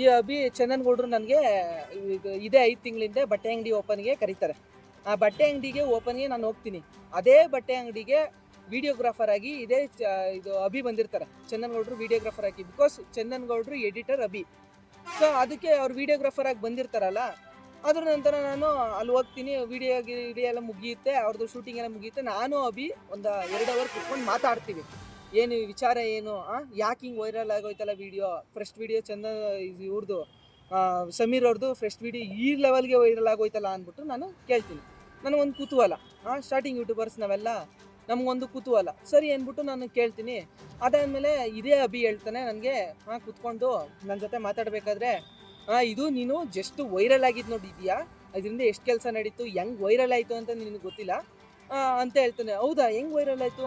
S6: ಈ ಅಭಿ ಚಂದನ್ಗೌಡ್ರು ನನಗೆ ಇದೇ ಐದು ತಿಂಗಳಿಂದ ಬಟ್ಟೆ ಅಂಗಡಿ ಓಪನ್ಗೆ ಕರೀತಾರೆ. ಆ ಬಟ್ಟೆ ಅಂಗಡಿಗೆ ಓಪನ್ಗೆ ನಾನು ಹೋಗ್ತೀನಿ. ಅದೇ ಬಟ್ಟೆ ಅಂಗಡಿಗೆ ವಿಡಿಯೋಗ್ರಾಫರ್ ಆಗಿ ಇದೇ ಇದು ಅಭಿ ಬಂದಿರ್ತಾರೆ. ಚಂದನ್ಗೌಡ್ರು ವಿಡಿಯೋಗ್ರಾಫರ್ ಆಗಿ ಬಿಕಾಸ್ ಚಂದನ್ಗೌಡ್ರು ಎಡಿಟರ್ ಅಭಿ. ಸೊ ಅದಕ್ಕೆ ಅವ್ರು ವಿಡಿಯೋಗ್ರಾಫರ್ ಆಗಿ ಬಂದಿರ್ತಾರಲ್ಲ, ಅದ್ರ ನಂತರ ನಾನು ಅಲ್ಲಿ ಹೋಗ್ತೀನಿ, ವಿಡಿಯೋ ಗಿಡಿಯೋ ಎಲ್ಲ ಮುಗಿಯುತ್ತೆ ಅವ್ರದ್ದು ಶೂಟಿಂಗ್ ಎಲ್ಲ ಮುಗಿಯುತ್ತೆ. ನಾನು ಅಭಿ ಒಂದು ಎರಡು ಅವರ್ ಕುತ್ಕೊಂಡು ಮಾತಾಡ್ತೀವಿ. ಏನು ವಿಚಾರ ಏನು? ಯಾಕೆ ಹಿಂಗೆ ವೈರಲ್ ಆಗೋಯ್ತಲ್ಲ ವಿಡಿಯೋ ಫ್ರೆಶ್ ವಿಡಿಯೋ ಚಂದ ಇವ್ರದ್ದು ಸಮೀರ್ ಅವ್ರದ್ದು ಫ್ರೆಶ್ ವಿಡಿಯೋ ಈ ಲೆವೆಲ್ಗೆ ವೈರಲ್ ಆಗೋಯ್ತಲ್ಲ ಅಂದ್ಬಿಟ್ಟು ನಾನು ಕೇಳ್ತೀನಿ. ನನಗೊಂದು ಕುತೂಹಲ. ಹಾಂ ಸ್ಟಾರ್ಟಿಂಗ್ ಯೂಟ್ಯೂಬರ್ಸ್ ನಾವೆಲ್ಲ ನಮಗೊಂದು ಕುತೂಹಲ. ಸರಿ ಅಂದ್ಬಿಟ್ಟು ನಾನು ಕೇಳ್ತೀನಿ. ಅದಾದಮೇಲೆ ಇದೇ ಅಭಿ ಹೇಳ್ತಾನೆ ನನಗೆ. ಹಾಂ ಕುತ್ಕೊಂಡು ನನ್ನ ಜೊತೆ ಮಾತಾಡಬೇಕಾದ್ರೆ ಹಾಂ ಇದು ನೀನು ಜಸ್ಟ್ ವೈರಲ್ ಆಗಿದ್ದು ನೋಡಿದ್ಯಾ ಅದರಿಂದ ಎಷ್ಟು ಕೆಲಸ ನಡೀತು? ಹೆಂಗೆ ವೈರಲ್ ಆಯಿತು ಅಂತ ನಿನಗೆ ಗೊತ್ತಿಲ್ಲ? ಅಂತ ಹೇಳ್ತಾನೆ. ಹೌದಾ? ಹೆಂಗೆ ವೈರಲ್ ಆಯಿತು?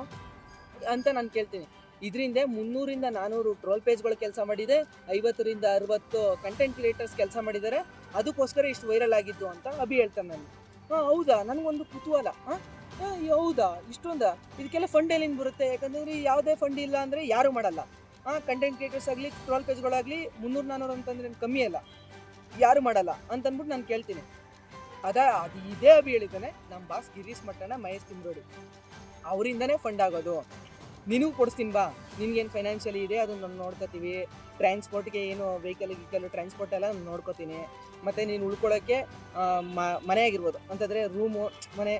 S6: ಅಂತ ನಾನು ಕೇಳ್ತೀನಿ. ಇದರಿಂದ ಮುನ್ನೂರಿಂದ ನಾನ್ನೂರು ಟ್ರೋಲ್ ಪೇಜ್ಗಳು ಕೆಲಸ ಮಾಡಿದೆ, ಐವತ್ತರಿಂದ ಅರವತ್ತು ಕಂಟೆಂಟ್ ಕ್ರಿಯೇಟರ್ಸ್ ಕೆಲಸ ಮಾಡಿದ್ದಾರೆ. ಅದಕ್ಕೋಸ್ಕರ ಇಷ್ಟು ವೈರಲ್ ಆಗಿದ್ದು ಅಂತ ಅಭಿ ಹೇಳ್ತಾನೆ ನಾನು. ಹಾಂ, ಹೌದಾ? ನನಗೊಂದು ಕುತೂಹಲ. ಹಾಂ? ಹೌದಾ? ಇಷ್ಟೊಂದು? ಇದಕ್ಕೆಲ್ಲ ಫಂಡ್ ಎಲ್ಲಿಂದ ಬರುತ್ತೆ? ಯಾಕಂದರೆ ಯಾವುದೇ ಫಂಡ್ ಇಲ್ಲ ಅಂದರೆ ಯಾರು ಮಾಡಲ್ಲ. ಹಾಂ ಕಂಟೆಂಟ್ ಕ್ರಿಯೇಟರ್ಸ್ ಆಗಲಿ ಟ್ರೋಲ್ ಪೇಜ್ಗಳಾಗಲಿ ಮುನ್ನೂರು ನಾನ್ನೂರು ಅಂತಂದ್ರೆ ಕಮ್ಮಿ ಅಲ್ಲ. ಯಾರು ಮಾಡಲ್ಲ ಅಂತಂದ್ಬಿಟ್ಟು ನಾನು ಕೇಳ್ತೀನಿ. ಅದ, ಅದು ಇದೇ ಅಭಿ ಹೇಳಿದ್ದಾನೆ. ನಮ್ಮ ಬಾಸ್ ಗಿರೀಶ್ ಮಟ್ಟಣ್ಣ ಮಹೇಶ್ ತಿಮ್ರೋಡಿ. ಅವರಿಂದನೇ ಫಂಡ್ ಆಗೋದು. ನಿನಗೂ ಕೊಡಿಸ್ತೀನಿ ಬಾ. ನಿನ್ಗೇನು ಫೈನಾನ್ಷಿಯಲಿ ಇದೆ, ಅದನ್ನು ನಾನು ನೋಡ್ಕೋತೀವಿ. ಟ್ರಾನ್ಸ್ಪೋರ್ಟ್ಗೆ ಏನು ವೆಹಿಕಲ್ ಗಿಕಲ್ ಟ್ರಾನ್ಸ್ಪೋರ್ಟ್ ಎಲ್ಲ ನಾನು ನೋಡ್ಕೋತೀನಿ. ಮತ್ತು ನೀನು ಉಳ್ಕೊಳ್ಳೋಕ್ಕೆ ಮನೆ ಆಗಿರ್ಬೋದು. ಅಂತಂದರೆ ರೂಮು ಮನೆ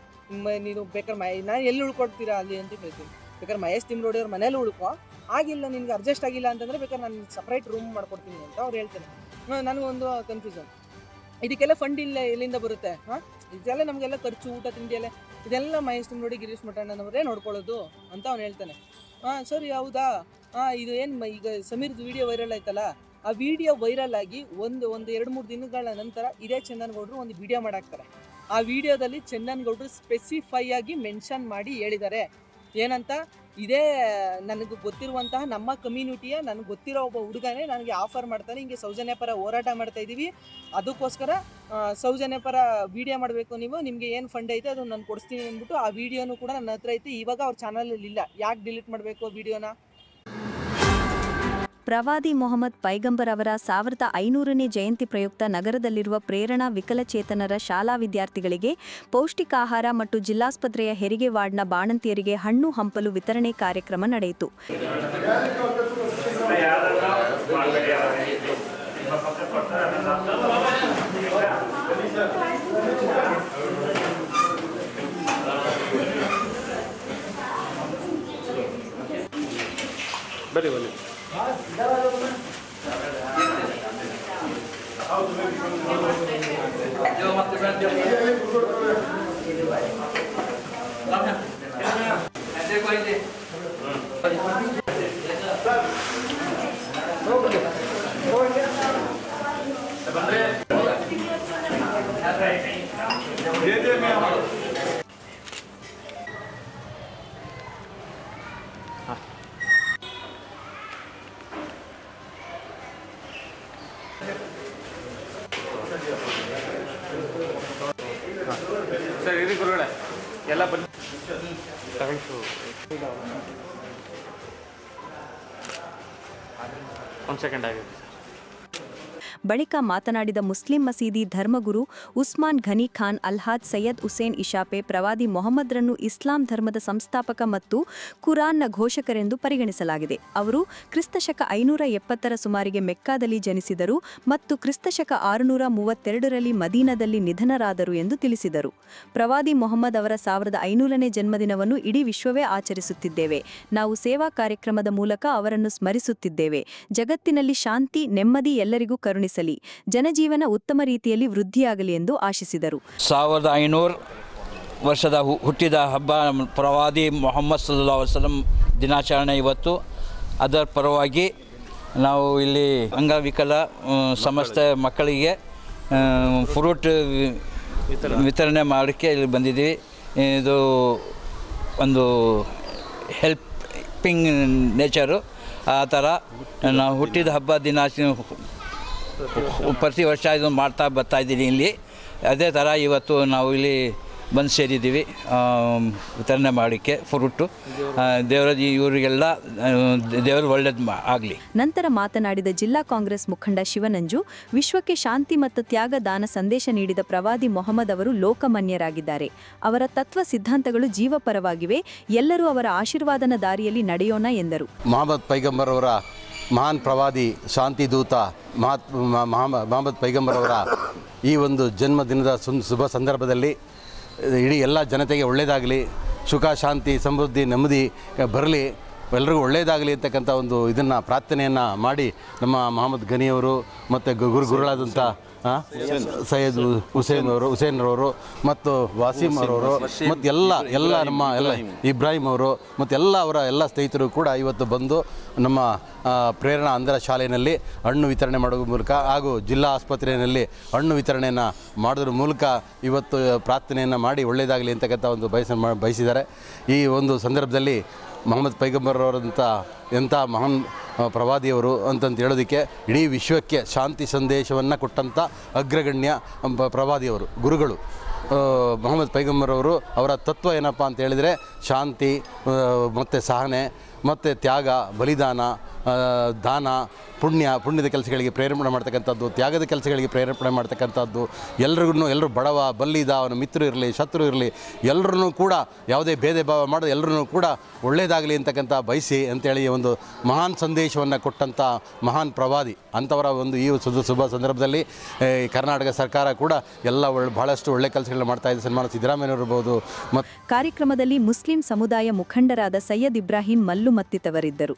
S6: ನೀನು ಬೇಕಾದ್ರೆ ಮೈ ನಾನು ಎಲ್ಲಿ ಉಳ್ಕೊಡ್ತೀರಾ ಅಲ್ಲಿ ಅಂತ ಹೇಳ್ತೀನಿ ಬೇಕಾದ್ರೆ ಮಹೇಶ್ ತಿಮ್ರೋಡಿ ಅವ್ರ ಮನೇಲಿ ಉಳ್ಕೋ. ಆಗಿಲ್ಲ, ನಿನ್ಗೆ ಅಡ್ಜಸ್ಟ್ ಆಗಿಲ್ಲ ಅಂತಂದರೆ ಬೇಕಾದ್ರೆ ನಾನು ಸಪ್ರೇಟ್ ರೂಮ್ ಮಾಡ್ಕೊಡ್ತೀನಿ ಅಂತ ಅವ್ರು ಹೇಳ್ತಾರೆ. ನನಗೊಂದು ಕನ್ಫ್ಯೂಷನ್ ಇದಕ್ಕೆಲ್ಲ ಫಂಡ್ ಇಲ್ಲ, ಎಲ್ಲಿಂದ ಬರುತ್ತೆ? ಹಾಂ? ಇದೆಲ್ಲ ನಮಗೆಲ್ಲ ಖರ್ಚು, ಊಟ, ತಿಂಡಿ ಎಲ್ಲ, ಇದೆಲ್ಲ ಮಹೇಶ್ ನೋಡಿ ಗಿರೀಶ್ ಮಠಣ್ಣನವರೇ ನೋಡ್ಕೊಳ್ಳೋದು ಅಂತ ಅವ್ನು ಹೇಳ್ತಾನೆ. ಹಾಂ, ಸರಿ, ಹೌದಾ? ಹಾಂ, ಇದು ಏನು ಈಗ ಸಮೀರ್ದು ವಿಡಿಯೋ ವೈರಲ್ ಆಯ್ತಲ್ಲ? ಆ ವಿಡಿಯೋ ವೈರಲ್ ಆಗಿ ಒಂದು ಒಂದು, ಎರಡು, ಮೂರು ದಿನಗಳ ನಂತರ ಇದೇ ಚಂದನ್ಗೌಡರು ಒಂದು ವಿಡಿಯೋ ಮಾಡಾಕ್ತಾರೆ. ಆ ವಿಡಿಯೋದಲ್ಲಿ ಚಂದನ್ಗೌಡರು ಸ್ಪೆಸಿಫೈ ಆಗಿ ಮೆನ್ಷನ್ ಮಾಡಿ ಹೇಳಿದ್ದಾರೆ. ಏನಂತ? ಇದೇ, ನನಗೆ ಗೊತ್ತಿರುವಂತಹ ನಮ್ಮ ಕಮ್ಯುನಿಟಿಯ ನನಗೆ ಗೊತ್ತಿರೋ ಒಬ್ಬ ಹುಡುಗನೇ ನನಗೆ ಆಫರ್ ಮಾಡ್ತಾನೆ. ಹಿಂಗೆ ಸೌಜನ್ಯ ಪರ ಹೋರಾಟ ಮಾಡ್ತಾ ಇದ್ದೀವಿ. ಅದಕ್ಕೋಸ್ಕರ ಸೌಜನ್ಯ ಪರ ವಿಡಿಯೋ ಮಾಡಬೇಕು ನೀವು. ನಿಮಗೆ ಏನು ಫಂಡ್ ಐತೆ ಅದನ್ನು ನಾನು ಕೊಡಿಸ್ತೀನಿ ಅಂದ್ಬಿಟ್ಟು ಆ ವಿಡಿಯೋನು ಕೂಡ ನನ್ನ ಹತ್ರ ಐತೆ. ಇವಾಗ ಅವ್ರ ಚಾನಲಲ್ಲಿ ಇಲ್ಲ. ಯಾಕೆ ಡಿಲೀಟ್ ಮಾಡಬೇಕು ವಿಡಿಯೋನ
S1: ಪ್ರವಾದಿ ಮೊಹಮ್ಮದ್ ಪೈಗಂಬರ್ ಅವರ ಸಾವಿರದ ಐನೂರನೇ ಜಯಂತಿ ಪ್ರಯುಕ್ತ ನಗರದಲ್ಲಿರುವ ಪ್ರೇರಣಾ ವಿಕಲಚೇತನರ ಶಾಲಾ ವಿದ್ಯಾರ್ಥಿಗಳಿಗೆ ಪೌಷ್ಟಿಕಾಹಾರ ಮತ್ತು ಜಿಲ್ಲಾಸ್ಪತ್ರೆಯ ಹೆರಿಗೆ ವಾರ್ಡ್ನ ಬಾಣಂತಿಯರಿಗೆ ಹಣ್ಣು ಹಂಪಲು ವಿತರಣೆ ಕಾರ್ಯಕ್ರಮ ನಡೆಯಿತು.
S7: Obrigado. ಒಂದು ಸೆಕೆಂಡ್ ಆಗಿದೆ
S1: ಬಳಿಕ ಮಾತನಾಡಿದ ಮುಸ್ಲಿಂ ಮಸೀದಿ ಧರ್ಮಗುರು ಉಸ್ಮಾನ್ ಘನಿ ಖಾನ್ ಅಲ್ಹಾದ್ ಸೈಯದ್ ಹುಸೇನ್ ಇಶಾಪೆ ಪ್ರವಾದಿ ಮೊಹಮ್ಮದ್ರನ್ನು ಇಸ್ಲಾಂ ಧರ್ಮದ ಸಂಸ್ಥಾಪಕ ಮತ್ತು ಕುರಾನ್ನ ಘೋಷಕರೆಂದು ಪರಿಗಣಿಸಲಾಗಿದೆ. ಅವರು ಕ್ರಿಸ್ತಶಕ ಐನೂರ ಎಪ್ಪತ್ತರ ಸುಮಾರಿಗೆ ಮೆಕ್ಕಾದಲ್ಲಿ ಜನಿಸಿದರು ಮತ್ತು ಕ್ರಿಸ್ತಶಕ ಆರುನೂರ ಮೂವತ್ತೆರಡರಲ್ಲಿ ಮದೀನದಲ್ಲಿ ನಿಧನರಾದರು ಎಂದು ತಿಳಿಸಿದರು. ಪ್ರವಾದಿ ಮೊಹಮ್ಮದ್ ಅವರ ಸಾವಿರದ ಐನೂರನೇ ಜನ್ಮದಿನವನ್ನು ಇಡೀ ವಿಶ್ವವೇ ಆಚರಿಸುತ್ತಿದ್ದೇವೆ. ನಾವು ಸೇವಾ ಕಾರ್ಯಕ್ರಮದ ಮೂಲಕ ಅವರನ್ನು ಸ್ಮರಿಸುತ್ತಿದ್ದೇವೆ. ಜಗತ್ತಿನಲ್ಲಿ ಶಾಂತಿ, ನೆಮ್ಮದಿ ಎಲ್ಲರಿಗೂ ಕರುಣಿಸಲಿ ಜನಜೀವನ ಉತ್ತಮ ರೀತಿಯಲ್ಲಿ ವೃದ್ಧಿಯಾಗಲಿ ಎಂದು ಆಶಿಸಿದರು.
S5: ಸಾವಿರದ ಐನೂರು ವರ್ಷದ ಹುಟ್ಟಿದ ಹಬ್ಬ ಪ್ರವಾದಿ ಮೊಹಮ್ಮದ್ ಸಲ್ಲಾ ವಸಲಂ ದಿನಾಚರಣೆ ಇವತ್ತು. ಅದರ ಪರವಾಗಿ ನಾವು ಇಲ್ಲಿ ಅಂಗವಿಕಲ ಸಮಸ್ತ ಮಕ್ಕಳಿಗೆ ಫ್ರೂಟ್ ವಿತರಣೆ ಮಾಡೋಕ್ಕೆ ಇಲ್ಲಿ ಬಂದಿದ್ದೀವಿ. ಇದು ಒಂದು ಹೆಲ್ಪಿಂಗ್ ನೇಚರು. ಆ ಥರ ನಾವು ಹುಟ್ಟಿದ ಹಬ್ಬ ದಿನಾಚರಣೆ ಪ್ರತಿ ವರ್ಷ ಇದನ್ನು ಮಾಡ್ತಾ ಬರ್ತಾ ಇದ್ದೀನಿ ಇಲ್ಲಿ. ಅದೇ ಥರ ಇವತ್ತು ನಾವು ಇಲ್ಲಿ ಬಂದು ಸೇರಿದ್ದೀವಿ ವಿತರಣೆ ಮಾಡೋಕ್ಕೆ ಫ್ರೂಟು ದೇವರ ಇವರಿಗೆಲ್ಲ ದೇವರು ಒಳ್ಳೇದು ಆಗಲಿ.
S1: ನಂತರ ಮಾತನಾಡಿದ ಜಿಲ್ಲಾ ಕಾಂಗ್ರೆಸ್ ಮುಖಂಡ ಶಿವನಂಜು ವಿಶ್ವಕ್ಕೆ ಶಾಂತಿ ಮತ್ತು ತ್ಯಾಗ ದಾನ ಸಂದೇಶ ನೀಡಿದ ಪ್ರವಾದಿ ಮೊಹಮ್ಮದ್ ಅವರು ಲೋಕಮಾನ್ಯರಾಗಿದ್ದಾರೆ. ಅವರ ತತ್ವ ಸಿದ್ಧಾಂತಗಳು ಜೀವಪರವಾಗಿವೆ ಎಲ್ಲರೂ ಅವರ ಆಶೀರ್ವಾದನ ದಾರಿಯಲ್ಲಿ ನಡೆಯೋಣ ಎಂದರು.
S8: ಮೊಹಮ್ಮದ್ ಪೈಗಂಬರ್ ಅವರ ಮಹಾನ್ ಪ್ರವಾದಿ ಶಾಂತಿ ದೂತ ಮಹಾತ್ ಮಹಮ್ಮದ್ ಪೈಗಂಬರ್ ಅವರ ಈ ಒಂದು ಜನ್ಮದಿನದ ಶುಭ ಸಂದರ್ಭದಲ್ಲಿ ಇಡೀ ಎಲ್ಲ ಜನತೆಗೆ ಒಳ್ಳೆಯದಾಗಲಿ, ಸುಖ, ಶಾಂತಿ, ಸಮೃದ್ಧಿ, ನೆಮ್ಮದಿ ಬರಲಿ ಎಲ್ಲರಿಗೂ ಒಳ್ಳೆಯದಾಗಲಿ ಅಂತಕ್ಕಂಥ ಒಂದು ಇದನ್ನು ಪ್ರಾರ್ಥನೆಯನ್ನು ಮಾಡಿ ನಮ್ಮ ಮಹಮ್ಮದ್ ಗನಿಯವರು ಮತ್ತು ಗುರು ಗುರುಗಳಾದಂಥ ಸೈಯದ್ ಹುಸೇನ್ ಅವರು ಹುಸೇನ್ ಅವರು ಮತ್ತು ವಾಸೀಮ್ ಅವರವರು ಮತ್ತು ಎಲ್ಲ ಎಲ್ಲ ನಮ್ಮ ಎಲ್ಲ ಇಬ್ರಾಹಿಂ. ಅವರು ಮತ್ತು ಎಲ್ಲ ಅವರ ಎಲ್ಲ ಸ್ನೇಹಿತರು ಕೂಡ ಇವತ್ತು ಬಂದು ನಮ್ಮ ಪ್ರೇರಣಾ ಅಂಧರ ಶಾಲೆಯಲ್ಲಿ ಹಣ್ಣು ವಿತರಣೆ ಮಾಡುವ ಮೂಲಕ ಹಾಗೂ ಜಿಲ್ಲಾ ಆಸ್ಪತ್ರೆಯಲ್ಲಿ ಹಣ್ಣು ವಿತರಣೆಯನ್ನು ಮಾಡೋದ್ರ ಮೂಲಕ ಇವತ್ತು ಪ್ರಾರ್ಥನೆಯನ್ನು ಮಾಡಿ ಒಳ್ಳೆಯದಾಗಲಿ ಅಂತಕ್ಕಂಥ ಒಂದು ಬಯಸ ಬಯಸಿದ್ದಾರೆ. ಈ ಒಂದು ಸಂದರ್ಭದಲ್ಲಿ ಮೊಹಮ್ಮದ್ ಪೈಗಂಬರ್ ಅವರಂಥ ಎಂಥ ಮಹಾನ್ ಪ್ರವಾದಿಯವರು ಅಂತಂತ ಹೇಳೋದಕ್ಕೆ ಇಡೀ ವಿಶ್ವಕ್ಕೆ ಶಾಂತಿ ಸಂದೇಶವನ್ನು ಕೊಟ್ಟಂಥ ಅಗ್ರಗಣ್ಯ ಪ್ರವಾದಿಯವರು, ಗುರುಗಳು. ಮೊಹಮ್ಮದ್ ಪೈಗಂಬರ್ ಅವರು ತತ್ವ ಏನಪ್ಪ ಅಂತ ಹೇಳಿದರೆ ಶಾಂತಿ ಮತ್ತು ಸಹನೆ, ಮತ್ತು ತ್ಯಾಗ, ಬಲಿದಾನ ದಾನ, ಪುಣ್ಯ, ಪುಣ್ಯದ ಕೆಲಸಗಳಿಗೆ ಪ್ರೇರೇಪಣೆ ಮಾಡ್ತಕ್ಕಂಥದ್ದು, ತ್ಯಾಗದ ಕೆಲಸಗಳಿಗೆ ಪ್ರೇರೇಪಣೆ ಮಾಡ್ತಕ್ಕಂಥದ್ದು, ಎಲ್ರಿಗೂ ಎಲ್ಲರೂ ಬಡವ ಬಲ್ಲಿದ ಅವನ ಮಿತ್ರ ಇರಲಿ, ಶತ್ರು ಇರಲಿ ಎಲ್ಲರೂ ಕೂಡ ಯಾವುದೇ ಭೇದ ಭಾವ ಮಾಡದೆ ಎಲ್ಲರೂ ಕೂಡ ಒಳ್ಳೆಯದಾಗಲಿ ಅಂತಕ್ಕಂಥ ಬಯಸಿ ಅಂತೇಳಿ ಒಂದು ಮಹಾನ್ ಸಂದೇಶವನ್ನು ಕೊಟ್ಟಂಥ ಮಹಾನ್ ಪ್ರವಾದಿ ಅಂಥವರ ಒಂದು ಈ ಶುಭ ಶುಭ ಸಂದರ್ಭದಲ್ಲಿ ಕರ್ನಾಟಕ ಸರ್ಕಾರ ಕೂಡ ಎಲ್ಲ ಒಳ್ಳೆ ಭಾಳಷ್ಟು ಒಳ್ಳೆ ಕೆಲಸಗಳನ್ನ ಮಾಡ್ತಾ ಇದೆ. ಸನ್ಮಾನ ಸಿದ್ದರಾಮಯ್ಯ ಇರ್ಬೋದು ಮತ್ತು
S1: ಕಾರ್ಯಕ್ರಮದಲ್ಲಿ ಮುಸ್ಲಿಂ ಸಮುದಾಯ ಮುಖಂಡರಾದ ಸೈಯದ್ ಇಬ್ರಾಹಿಂ ಮಲ್ಲು ಮತ್ತಿತವರಿದ್ದರು.